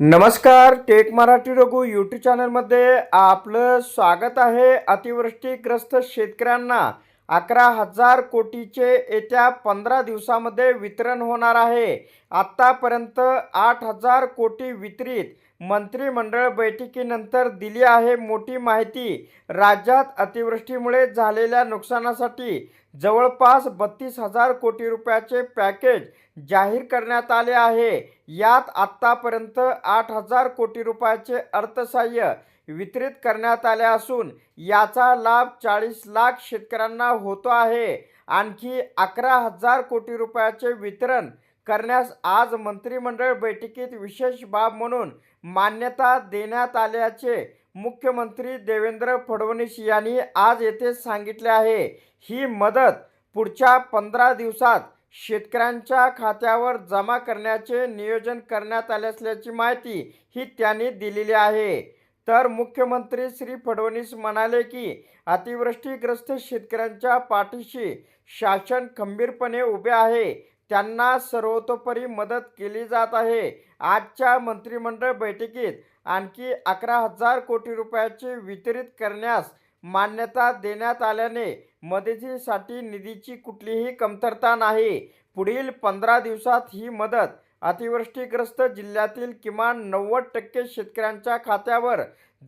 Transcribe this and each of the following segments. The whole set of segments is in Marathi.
नमस्कार टेक मराठी रघु यूट्यूब चॅनलमध्ये आपलं स्वागत आहे. अतिवृष्टीग्रस्त शेतकऱ्यांना. अकरा हजार कोटीचे येत्या पंधरा दिवसामध्ये वितरण होणार आहे. आत्तापर्यंत आठ हजार कोटी वितरित मंत्रिमंडळ बैठकीनंतर दिली आहे मोठी माहिती. राज्यात अतिवृष्टीमुळे झालेल्या नुकसानासाठी जवळपास बत्तीस हजार कोटी रुपयाचे पॅकेज जाहीर करण्यात आले आहे. यात आत्तापर्यंत आठ हजार कोटी रुपयाचे अर्थसहाय्य वितरित करण्यात आले असून याचा लाभ चाळीस लाख शेतकऱ्यांना होतो आहे. आणखी अकरा हजार कोटी रुपयाचे वितरण करण्यास आज मंत्रिमंडळ बैठकीत विशेष बाब म्हणून मान्यता देण्यात आल्याचे मुख्यमंत्री देवेंद्र फडणवीस यांनी आज येथे सांगितले आहे. ही मदत पुढच्या पंधरा दिवसात शेतकऱ्यांच्या खात्यावर जमा करण्याचे नियोजन करण्यात आले असल्याची माहिती ही त्यांनी दिलेली आहे. तर मुख्यमंत्री श्री फडणवीस म्हणाले की अतिवृष्टीग्रस्त शेतकऱ्यांच्या पाठीशी शासन खंबीरपणे उभे आहे. त्यांना सर्वतोपरी मदत केली जात आहे. आजच्या मंत्रिमंडळ बैठकीत आणखी अकरा हजार कोटी रुपयाचे वितरित करण्यास मान्यता देण्यात आल्याने मदतीसाठी निधीची कुठलीही कमतरता नाही. पुढील पंधरा दिवसात ही मदत अतिवृष्टीग्रस्त जिल्ह्यातील किमान नव्वद टक्के शेतकऱ्यांच्या खात्यावर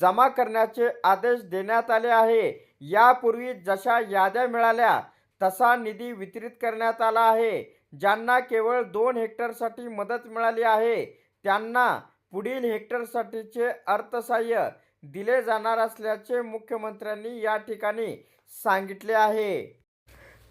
जमा करण्याचे आदेश देण्यात आले आहे. यापूर्वी जशा याद्या मिळाल्या तसा निधी वितरित करण्यात आला आहे. ज्यांना केवळ दोन हेक्टरसाठी मदत मिळाली आहे त्यांना पुढील हेक्टरसाठीचे अर्थसहाय्य दिले जाणार असल्याचे मुख्यमंत्र्यांनी या ठिकाणी सांगितले आहे.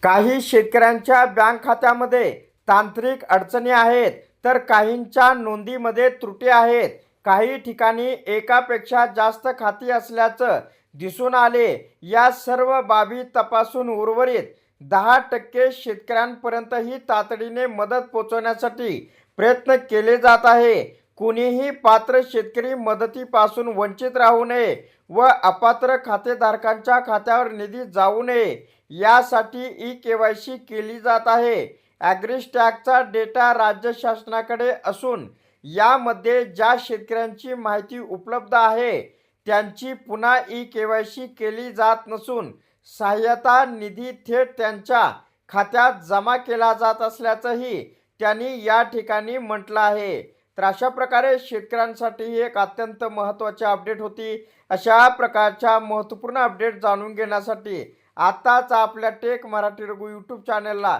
काही शेतकऱ्यांच्या बँक खात्यामध्ये तांत्रिक अडचणी आहेत. तर काहींच्या नोंदीमध्ये त्रुटी आहेत. काही ठिकाणी एकापेक्षा जास्त खाती असल्याचं दिसून आले. या सर्व बाबी तपासून उर्वरित दहा टक्के शेतकऱ्यांपर्यंत ही तातडीने मदत पोचवण्यासाठी प्रयत्न केले जात आहे. कुणीही पात्र शेतकरी मदतीपासून वंचित राहू नये व अपात्र खातेधारकांच्या खात्यावर निधी जाऊ नये यासाठी ई के वाय सी केली जात आहे. ॲग्रिस्टॅगचा डेटा राज्य शासनाकडे असून यामध्ये ज्या शेतकऱ्यांची माहिती उपलब्ध आहे त्यांची पुन्हा ई के वाय सी केली जात नसून सहाय्यता निधी थेट त्यांच्या खात्यात जमा केला जात असल्याचंही त्यांनी या ठिकाणी म्हटलं आहे. तर अशा प्रकारे शेतकऱ्यांसाठी ही एक अत्यंत महत्त्वाची अपडेट होती. अशा प्रकारच्या महत्त्वपूर्ण अपडेट जाणून घेण्यासाठी आत्ताच आपल्या टेक मराठी रघु यूट्यूब चॅनलला